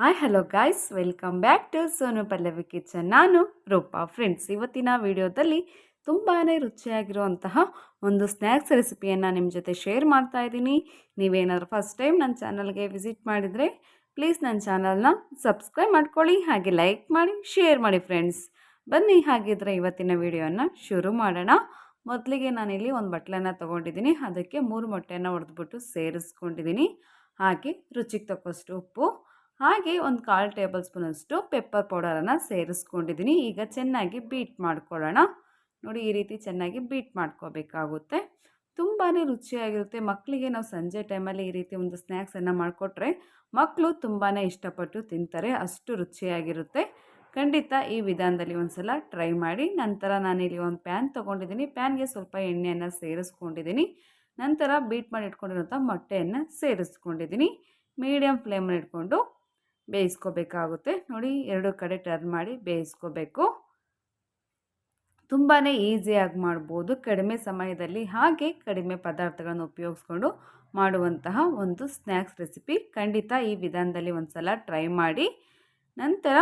Hi hello guys welcome back to Sonu Pallavi kitchen ನಾನು Roopa friends ಇವತ್ತಿನ ವಿಡಿಯೋದಲ್ಲಿ ತುಂಬಾ ರುಚಿಯಾಗಿರುವಂತಹ ಒಂದು ಸ್ನ್ಯಾಕ್ಸ್ ರೆಸಿಪಿಯನ್ನು ನಿಮ್ಮ ಜೊತೆ ಶೇರ್ ಮಾಡ್ತಾ ಇದ್ದೀನಿ. ನೀವೇನಾದರೂ ಫಸ್ಟ್ ಟೈಮ್ ನನ್ನ ಚಾನಲ್ಗೆ ವಿಸಿಟ್ ಮಾಡಿದರೆ ಪ್ಲೀಸ್ ನನ್ನ ಚಾನಲ್ನ ಸಬ್ಸ್ಕ್ರೈಬ್ ಮಾಡ್ಕೊಳ್ಳಿ, ಹಾಗೆ ಲೈಕ್ ಮಾಡಿ ಶೇರ್ ಮಾಡಿ ಫ್ರೆಂಡ್ಸ್ ಬನ್ನಿ, ಹಾಗಿದ್ರೆ ಇವತ್ತಿನ ವಿಡಿಯೋನ ಶುರು ಮಾಡೋಣ. ಮೊದಲಿಗೆ ನಾನಿಲ್ಲಿ ಒಂದು ಬಟ್ಲನ್ನು ತೊಗೊಂಡಿದ್ದೀನಿ. ಅದಕ್ಕೆ ಮೂರು ಮೊಟ್ಟೆಯನ್ನು ಹೊಡೆದ್ಬಿಟ್ಟು ಸೇರಿಸ್ಕೊಂಡಿದ್ದೀನಿ. ಹಾಗೆ ರುಚಿಗೆ ತಕ್ಕಷ್ಟು ಉಪ್ಪು ಹಾಗೆ ಒಂದು ಕಾಲು ಟೇಬಲ್ ಸ್ಪೂನಷ್ಟು ಪೆಪ್ಪರ್ ಪೌಡರನ್ನು ಸೇರಿಸ್ಕೊಂಡಿದ್ದೀನಿ. ಈಗ ಚೆನ್ನಾಗಿ ಬೀಟ್ ಮಾಡ್ಕೊಳ್ಳೋಣ. ನೋಡಿ, ಈ ರೀತಿ ಚೆನ್ನಾಗಿ ಬೀಟ್ ಮಾಡ್ಕೋಬೇಕಾಗುತ್ತೆ. ತುಂಬಾ ರುಚಿಯಾಗಿರುತ್ತೆ. ಮಕ್ಕಳಿಗೆ ನಾವು ಸಂಜೆ ಟೈಮಲ್ಲಿ ಈ ರೀತಿ ಒಂದು ಸ್ನ್ಯಾಕ್ಸನ್ನು ಮಾಡಿಕೊಟ್ರೆ ಮಕ್ಕಳು ತುಂಬಾ ಇಷ್ಟಪಟ್ಟು ತಿಂತಾರೆ. ಅಷ್ಟು ರುಚಿಯಾಗಿರುತ್ತೆ. ಖಂಡಿತ ಈ ವಿಧಾನದಲ್ಲಿ ಒಂದು ಸಲ ಟ್ರೈ ಮಾಡಿ. ನಂತರ ನಾನಿಲ್ಲಿ ಒಂದು ಪ್ಯಾನ್ ತೊಗೊಂಡಿದ್ದೀನಿ. ಪ್ಯಾನ್ಗೆ ಸ್ವಲ್ಪ ಎಣ್ಣೆಯನ್ನು ಸೇರಿಸ್ಕೊಂಡಿದ್ದೀನಿ. ನಂತರ ಬೀಟ್ ಮಾಡಿ ಇಟ್ಕೊಂಡಿರೋಂಥ ಮೊಟ್ಟೆಯನ್ನು ಸೇರಿಸ್ಕೊಂಡಿದ್ದೀನಿ. ಮೀಡಿಯಮ್ ಫ್ಲೇಮಲ್ಲಿ ಇಟ್ಕೊಂಡು ಬೇಯಿಸ್ಕೋಬೇಕಾಗುತ್ತೆ. ನೋಡಿ, ಎರಡು ಕಡೆ ಟರ್ನ್ ಮಾಡಿ ಬೇಯಿಸ್ಕೋಬೇಕು. ತುಂಬಾ ಈಸಿಯಾಗಿ ಮಾಡ್ಬೋದು. ಕಡಿಮೆ ಸಮಯದಲ್ಲಿ ಹಾಗೆ ಕಡಿಮೆ ಪದಾರ್ಥಗಳನ್ನು ಉಪಯೋಗಿಸ್ಕೊಂಡು ಮಾಡುವಂತಹ ಒಂದು ಸ್ನ್ಯಾಕ್ಸ್ ರೆಸಿಪಿ ಖಂಡಿತ ಈ ವಿಧಾನದಲ್ಲಿ ಒಂದು ಸಲ ಟ್ರೈ ಮಾಡಿ. ನಂತರ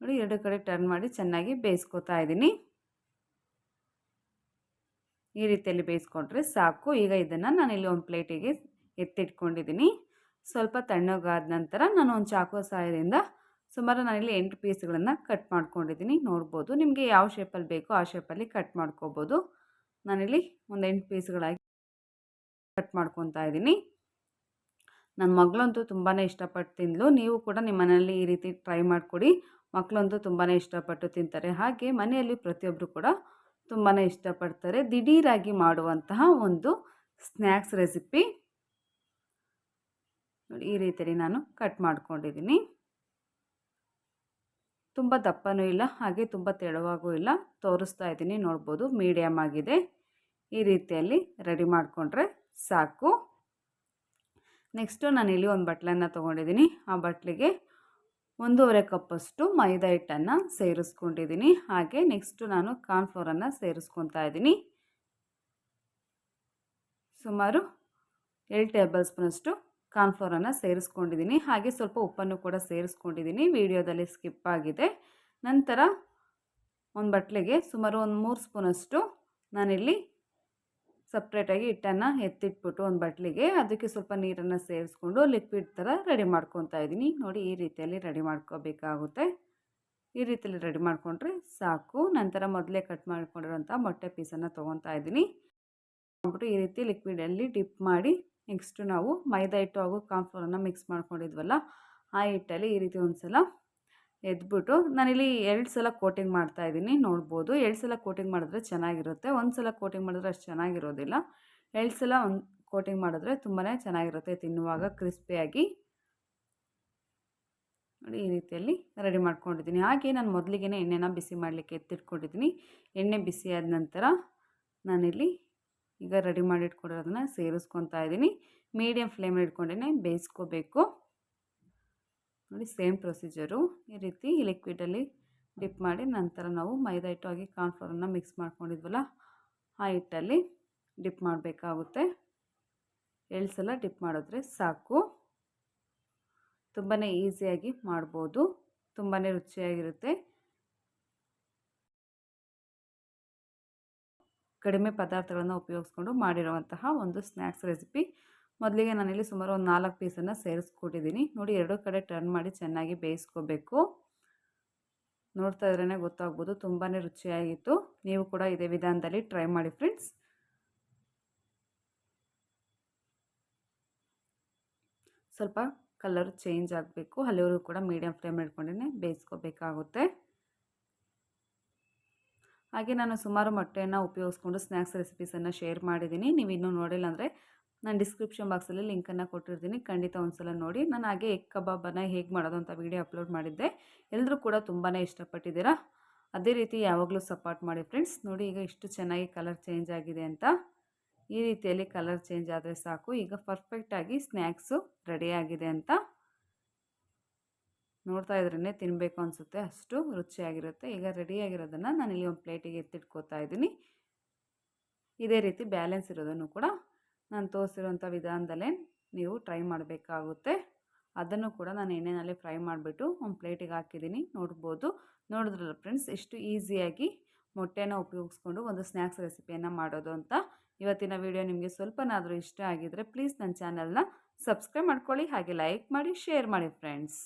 ನೋಡಿ, ಎರಡು ಕಡೆ ಟರ್ನ್ ಮಾಡಿ ಚೆನ್ನಾಗಿ ಬೇಯಿಸ್ಕೊತಾ ಇದ್ದೀನಿ. ಈ ರೀತಿಯಲ್ಲಿ ಬೇಯಿಸ್ಕೊಂಡ್ರೆ ಸಾಕು. ಈಗ ಇದನ್ನು ನಾನಿಲ್ಲಿ ಒಂದು ಪ್ಲೇಟಿಗೆ ಎತ್ತಿಟ್ಕೊಂಡಿದ್ದೀನಿ. ಸ್ವಲ್ಪ ತಣ್ಣಗಾದ ನಂತರ ನಾನು ಒಂದು ಚಾಕು ಸಹಾಯದಿಂದ ಸುಮಾರು ನಾನಿಲ್ಲಿ ಎಂಟು ಪೀಸ್ಗಳನ್ನು ಕಟ್ ಮಾಡ್ಕೊಂಡಿದ್ದೀನಿ. ನೋಡ್ಬೋದು ನಿಮಗೆ ಯಾವ ಶೇಪಲ್ಲಿ ಬೇಕೋ ಆ ಶೇಪಲ್ಲಿ ಕಟ್ ಮಾಡ್ಕೋಬೋದು. ನಾನಿಲ್ಲಿ ಒಂದು ಎಂಟು ಪೀಸ್ಗಳಾಗಿ ಕಟ್ ಮಾಡ್ಕೊತಾ ಇದ್ದೀನಿ. ನನ್ನ ಮಗಳಂತೂ ತುಂಬಾ ಇಷ್ಟಪಟ್ಟು ತಿಂದಳು ನೀವು ಕೂಡ ನಿಮ್ಮ ಮನೆಯಲ್ಲಿ ಈ ರೀತಿ ಟ್ರೈ ಮಾಡಿಕೊಡಿ. ಮಕ್ಕಳಂತೂ ತುಂಬಾ ಇಷ್ಟಪಟ್ಟು ತಿಂತಾರೆ. ಹಾಗೆ ಮನೆಯಲ್ಲಿ ಪ್ರತಿಯೊಬ್ಬರು ಕೂಡ ತುಂಬಾ ಇಷ್ಟಪಡ್ತಾರೆ. ದಿಢೀರಾಗಿ ಮಾಡುವಂತಹ ಒಂದು ಸ್ನ್ಯಾಕ್ಸ್ ರೆಸಿಪಿ ನೋಡಿ ಈ ರೀತಿಯಲ್ಲಿ ನಾನು ಕಟ್ ಮಾಡ್ಕೊಂಡಿದ್ದೀನಿ. ತುಂಬ ದಪ್ಪನೂ ಇಲ್ಲ, ಹಾಗೆ ತುಂಬ ತೆಳುವಾಗೂ ಇಲ್ಲ. ತೋರಿಸ್ತಾ ಇದ್ದೀನಿ, ನೋಡ್ಬೋದು ಮೀಡಿಯಮ್ ಆಗಿದೆ. ಈ ರೀತಿಯಲ್ಲಿ ರೆಡಿ ಮಾಡಿಕೊಂಡ್ರೆ ಸಾಕು. ನೆಕ್ಸ್ಟು ನಾನು ಇಲ್ಲಿ ಒಂದು ಬಟ್ಲನ್ನು ತೊಗೊಂಡಿದ್ದೀನಿ. ಆ ಬಟ್ಲಿಗೆ ಒಂದೂವರೆ ಕಪ್ಪಷ್ಟು ಮೈದಾ ಹಿಟ್ಟನ್ನು ಸೇರಿಸ್ಕೊಂಡಿದ್ದೀನಿ. ಹಾಗೆ ನೆಕ್ಸ್ಟು ನಾನು ಕಾರ್ನ್ಫ್ಲೋರನ್ನು ಸೇರಿಸ್ಕೊತಾ ಇದ್ದೀನಿ. ಸುಮಾರು ಏಳು ಟೇಬಲ್ ಸ್ಪೂನಷ್ಟು ಕಾರ್ನ್ಫ್ಲೋರನ್ನು ಸೇರಿಸ್ಕೊಂಡಿದ್ದೀನಿ. ಹಾಗೆ ಸ್ವಲ್ಪ ಉಪ್ಪನ್ನು ಕೂಡ ಸೇರಿಸ್ಕೊಂಡಿದ್ದೀನಿ. ವಿಡಿಯೋದಲ್ಲಿ ಸ್ಕಿಪ್ ಆಗಿದೆ. ನಂತರ ಒಂದು ಬಟ್ಲಿಗೆ ಸುಮಾರು ಒಂದು ಮೂರು ಸ್ಪೂನಷ್ಟು ನಾನಿಲ್ಲಿ ಸಪ್ರೇಟಾಗಿ ಹಿಟ್ಟನ್ನು ಎತ್ತಿಟ್ಬಿಟ್ಟು ಒಂದು ಬಟ್ಲಿಗೆ ಅದಕ್ಕೆ ಸ್ವಲ್ಪ ನೀರನ್ನು ಸೇರಿಸ್ಕೊಂಡು ಲಿಕ್ವಿಡ್ ಥರ ರೆಡಿ ಮಾಡ್ಕೊತಾ ಇದ್ದೀನಿ. ನೋಡಿ, ಈ ರೀತಿಯಲ್ಲಿ ರೆಡಿ ಮಾಡ್ಕೋಬೇಕಾಗುತ್ತೆ. ಈ ರೀತಿಯಲ್ಲಿ ರೆಡಿ ಮಾಡಿಕೊಂಡ್ರೆ ಸಾಕು. ನಂತರ ಮೊದಲೇ ಕಟ್ ಮಾಡಿಕೊಂಡಿರೋಂಥ ಮೊಟ್ಟೆ ಪೀಸನ್ನು ತೊಗೊತಾ ಇದ್ದೀನಿ. ಅಂದ್ಬಿಟ್ಟು ಈ ರೀತಿ ಲಿಕ್ವಿಡಲ್ಲಿ ಡಿಪ್ ಮಾಡಿ ನೆಕ್ಸ್ಟು ನಾವು ಮೈದಾ ಹಿಟ್ಟು ಹಾಗೂ ಕಾನ್ಫ್ಲೋರನ್ನು ಮಿಕ್ಸ್ ಮಾಡ್ಕೊಂಡಿದ್ವಲ್ಲ, ಆ ಹಿಟ್ಟಲ್ಲಿ ಈ ರೀತಿ ಒಂದು ಸಲ ಎದ್ಬಿಟ್ಟು ನಾನಿಲ್ಲಿ ಎರಡು ಸಲ ಕೋಟಿಂಗ್ ಮಾಡ್ತಾ ಇದ್ದೀನಿ, ನೋಡ್ಬೋದು. ಎರಡು ಸಲ ಕೋಟಿಂಗ್ ಮಾಡಿದ್ರೆ ಚೆನ್ನಾಗಿರುತ್ತೆ, ಒಂದು ಸಲ ಕೋಟಿಂಗ್ ಮಾಡಿದ್ರೆ ಅಷ್ಟು ಚೆನ್ನಾಗಿರೋದಿಲ್ಲ. ಎರಡು ಸಲ ಒಂದು ಕೋಟಿಂಗ್ ಮಾಡಿದ್ರೆ ತುಂಬಾ ಚೆನ್ನಾಗಿರುತ್ತೆ ತಿನ್ನುವಾಗ, ಕ್ರಿಸ್ಪಿಯಾಗಿ. ನೋಡಿ, ಈ ರೀತಿಯಲ್ಲಿ ರೆಡಿ ಮಾಡ್ಕೊಂಡಿದ್ದೀನಿ. ಹಾಗೆ ನಾನು ಮೊದಲಿಗೆ ಎಣ್ಣೆನ ಬಿಸಿ ಮಾಡಲಿಕ್ಕೆ ಎತ್ತಿಟ್ಕೊಂಡಿದ್ದೀನಿ. ಎಣ್ಣೆ ಬಿಸಿ ಆದ ನಂತರ ನಾನಿಲ್ಲಿ ಈಗ ರೆಡಿ ಮಾಡಿ ಇಟ್ಕೊಂಡಿರೋದನ್ನ ಸೇರಿಸ್ಕೊತಾ ಇದ್ದೀನಿ. ಮೀಡಿಯಮ್ ಫ್ಲೇಮಲ್ಲಿ ಇಟ್ಕೊಂಡೇ ಬೇಯಿಸ್ಕೋಬೇಕು. ನೋಡಿ, ಸೇಮ್ ಪ್ರೊಸೀಜರು. ಈ ರೀತಿ ಲಿಕ್ವಿಡಲ್ಲಿ ಡಿಪ್ ಮಾಡಿ ನಂತರ ನಾವು ಮೈದಾ ಹಿಟ್ಟು ಆಗಿ ಕಾರ್ನ್ಫ್ಲೋರನ್ನು ಮಿಕ್ಸ್ ಮಾಡ್ಕೊಂಡಿದ್ವಲ್ಲ, ಆ ಹಿಟ್ಟಲ್ಲಿ ಡಿಪ್ ಮಾಡಬೇಕಾಗುತ್ತೆ. ಸಲ ಡಿಪ್ ಮಾಡಿದ್ರೆ ಸಾಕು. ತುಂಬಾ ಈಸಿಯಾಗಿ ಮಾಡ್ಬೋದು. ತುಂಬಾ ರುಚಿಯಾಗಿರುತ್ತೆ. ಕಡಿಮೆ ಪದಾರ್ಥಗಳನ್ನು ಉಪಯೋಗಿಸ್ಕೊಂಡು ಮಾಡಿರುವಂತಹ ಒಂದು ಸ್ನ್ಯಾಕ್ಸ್ ರೆಸಿಪಿ. ಮೊದಲಿಗೆ ನಾನಿಲ್ಲಿ ಸುಮಾರು ಒಂದು ನಾಲ್ಕು ಪೀಸನ್ನು ಸೇರಿಸ್ಕೊಟ್ಟಿದ್ದೀನಿ ನೋಡಿ ಎರಡೂ ಕಡೆ ಟರ್ನ್ ಮಾಡಿ ಚೆನ್ನಾಗಿ ಬೇಯಿಸ್ಕೋಬೇಕು. ನೋಡ್ತಾ ಇದ್ರೇ ಗೊತ್ತಾಗ್ಬೋದು ತುಂಬಾ ರುಚಿಯಾಗಿತ್ತು. ನೀವು ಕೂಡ ಇದೇ ವಿಧಾನದಲ್ಲಿ ಟ್ರೈ ಮಾಡಿ ಫ್ರೆಂಡ್ಸ್ ಸ್ವಲ್ಪ ಕಲರ್ ಚೇಂಜ್ ಆಗಬೇಕು. ಅಲ್ಲಿವರೆಗೂ ಕೂಡ ಮೀಡಿಯಮ್ ಫ್ಲೇಮ್ ಇಟ್ಕೊಂಡೇ ಬೇಯಿಸ್ಕೋಬೇಕಾಗುತ್ತೆ. ಹಾಗೆ ನಾನು ಸುಮಾರು ಮೊಟ್ಟೆಯನ್ನು ಉಪಯೋಗಿಸ್ಕೊಂಡು ಸ್ನ್ಯಾಕ್ಸ್ ರೆಸಿಪೀಸನ್ನು ಶೇರ್ ಮಾಡಿದ್ದೀನಿ. ನೀವು ಇನ್ನೂ ನೋಡಿಲ್ಲ ಅಂದರೆ ನಾನು ಡಿಸ್ಕ್ರಿಪ್ಷನ್ ಬಾಕ್ಸಲ್ಲಿ ಲಿಂಕನ್ನು ಕೊಟ್ಟಿರ್ತೀನಿ. ಖಂಡಿತ ಒಂದು ಸಲ ನೋಡಿ. ನಾನು ಹಾಗೆ ಎಗ್ ಕಬಾಬನ್ನು ಹೇಗೆ ಮಾಡೋದು ಅಂತ ವೀಡಿಯೋ ಅಪ್ಲೋಡ್ ಮಾಡಿದ್ದೆ. ಎಲ್ಲರೂ ಕೂಡ ತುಂಬಾ ಇಷ್ಟಪಟ್ಟಿದ್ದೀರಾ? ಅದೇ ರೀತಿ ಯಾವಾಗಲೂ ಸಪೋರ್ಟ್ ಮಾಡಿ ಫ್ರೆಂಡ್ಸ್ ನೋಡಿ ಈಗ ಇಷ್ಟು ಚೆನ್ನಾಗಿ ಕಲರ್ ಚೇಂಜ್ ಆಗಿದೆ ಅಂತ. ಈ ರೀತಿಯಲ್ಲಿ ಕಲರ್ ಚೇಂಜ್ ಆದರೆ ಸಾಕು. ಈಗ ಪರ್ಫೆಕ್ಟಾಗಿ ಸ್ನ್ಯಾಕ್ಸು ರೆಡಿಯಾಗಿದೆ ಅಂತ. ನೋಡ್ತಾ ಇದ್ರೇ ತಿನ್ನಬೇಕು ಅನಿಸುತ್ತೆ. ಅಷ್ಟು ರುಚಿಯಾಗಿರುತ್ತೆ. ಈಗ ರೆಡಿಯಾಗಿರೋದನ್ನು ಇಲ್ಲಿ ಒಂದು ಪ್ಲೇಟಿಗೆ ಎತ್ತಿಟ್ಕೋತಾ ಇದ್ದೀನಿ. ಇದೇ ರೀತಿ ಬ್ಯಾಲೆನ್ಸ್ ಇರೋದನ್ನು ಕೂಡ ನಾನು ತೋರಿಸಿರೋಂಥ ವಿಧಾನದಲ್ಲೇ ನೀವು ಟ್ರೈ ಮಾಡಬೇಕಾಗುತ್ತೆ. ಅದನ್ನು ಕೂಡ ನಾನು ಎಣ್ಣೆನಲ್ಲಿ ಫ್ರೈ ಮಾಡಿಬಿಟ್ಟು ಒಂದು ಪ್ಲೇಟಿಗೆ ಹಾಕಿದ್ದೀನಿ. ನೋಡ್ಬೋದು. ನೋಡಿದ್ರಲ್ಲ ಫ್ರೆಂಡ್ಸ್ ಎಷ್ಟು ಈಸಿಯಾಗಿ ಮೊಟ್ಟೆನ ಉಪಯೋಗಿಸ್ಕೊಂಡು ಒಂದು ಸ್ನ್ಯಾಕ್ಸ್ ರೆಸಿಪಿಯನ್ನು ಮಾಡೋದು ಅಂತ ಇವತ್ತಿನ ವಿಡಿಯೋ ನಿಮಗೆ ಸ್ವಲ್ಪನಾದರೂ ಇಷ್ಟ ಆಗಿದರೆ ಪ್ಲೀಸ್ ನನ್ನ ಚಾನಲ್ನ ಸಬ್ಸ್ಕ್ರೈಬ್ ಮಾಡ್ಕೊಳ್ಳಿ. ಹಾಗೆ ಲೈಕ್ ಮಾಡಿ, ಶೇರ್ ಮಾಡಿ ಫ್ರೆಂಡ್ಸ್.